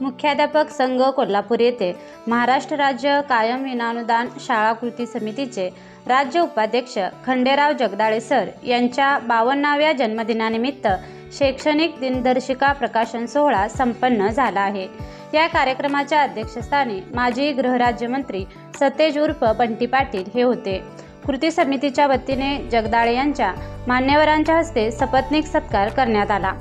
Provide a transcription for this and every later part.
मुख्याध्यापक संघ कोल्हापूर येथे महाराष्ट्र राज्य कायम विनानुदान शाळा कृती समितीचे राज्य उपाध्यक्ष खंडेराव जगदाळे सर यांच्या बावन्नाव्या जन्मदिनानिमित्त शैक्षणिक दिनदर्शिका प्रकाशन सोहळा संपन्न झाला आहे. या कार्यक्रमाच्या अध्यक्षस्थानी माजी गृहराज्यमंत्री सतेज उर्फ बंटी पाटील हे होते. कृती समितीच्या वतीने जगदाळे यांच्या मान्यवरांच्या हस्ते सपत्नीक सत्कार करण्यात आला.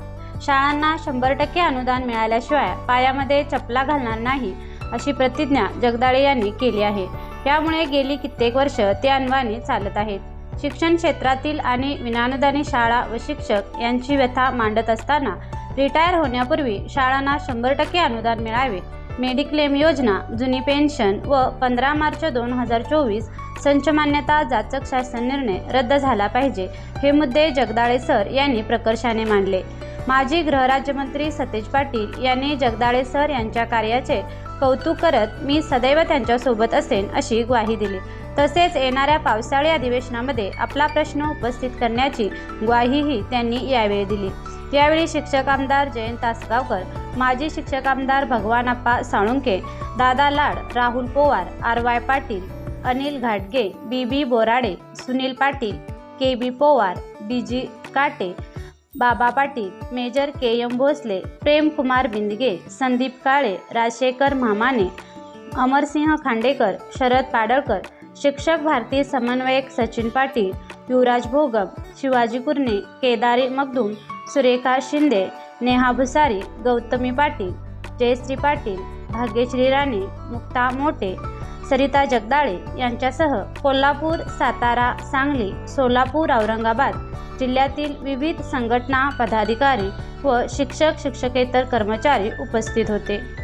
शाळांना शंभर टक्के अनुदान मिळाल्याशिवाय पायामध्ये चपला घालणार नाही अशी प्रतिज्ञा जगदाळे यांनी केली आहे. यामुळे गेली कित्येक वर्ष ते अनवाने चालत आहेत. शिक्षण क्षेत्रातील आणि विनानुदानी शाळा व शिक्षक यांची व्यथा मांडत असताना रिटायर होण्यापूर्वी शाळांना शंभर टक्के अनुदान मिळावे. मेडिक्लेम योजना जुनी पेन्शन व पंधरा मार्च दोन हजार चोवीस संच मान्यता जाचक शासन निर्णय रद्द झाला पाहिजे हे मुद्दे जगदाळे सर यांनी प्रकर्षाने मांडले. माजी गृहराज्यमंत्री सतेज पाटील यांनी जगदाळे सर यांच्या कार्याचे कौतुक करत मी सदैव त्यांच्यासोबत असेन अशी ग्वाही दिली. तसेच येणाऱ्या पावसाळी अधिवेशनामध्ये आपला प्रश्न उपस्थित करण्याची ग्वाहीही त्यांनी यावेळी दिली. यावेळी शिक्षक आमदार जयंत तासगावकर माजी शिक्षक आमदार भगवान अप्पा साळुंके दादा लाड राहुल पोवार आर वाय पाटील अनिल घाटगे B B Borade Sunil Patil K B Powar D G Kate Baba Patil major K. M. Bhosale Premkumar Bindge Sandeep Kale Rajshekhar Mhamane Amarsinh Khandekar Sharad Padalkar Shikshak Bharati समन्वयक सचिन पाटील युवराज भोगम शिवाजी कुर्णे केदारी मगदूम सुरेखा शिंदे नेहा भुसारी गौतमी पाटील जयश्री पाटील भाग्यश्री राणे मुक्ता मोटे सरिता जगदाळे यांच्यासह कोल्हापूर सातारा सांगली सोलापूर औरंगाबाद जिल्ह्यातील विविध संघटना पदाधिकारी व शिक्षक शिक्षकेतर कर्मचारी उपस्थित होते.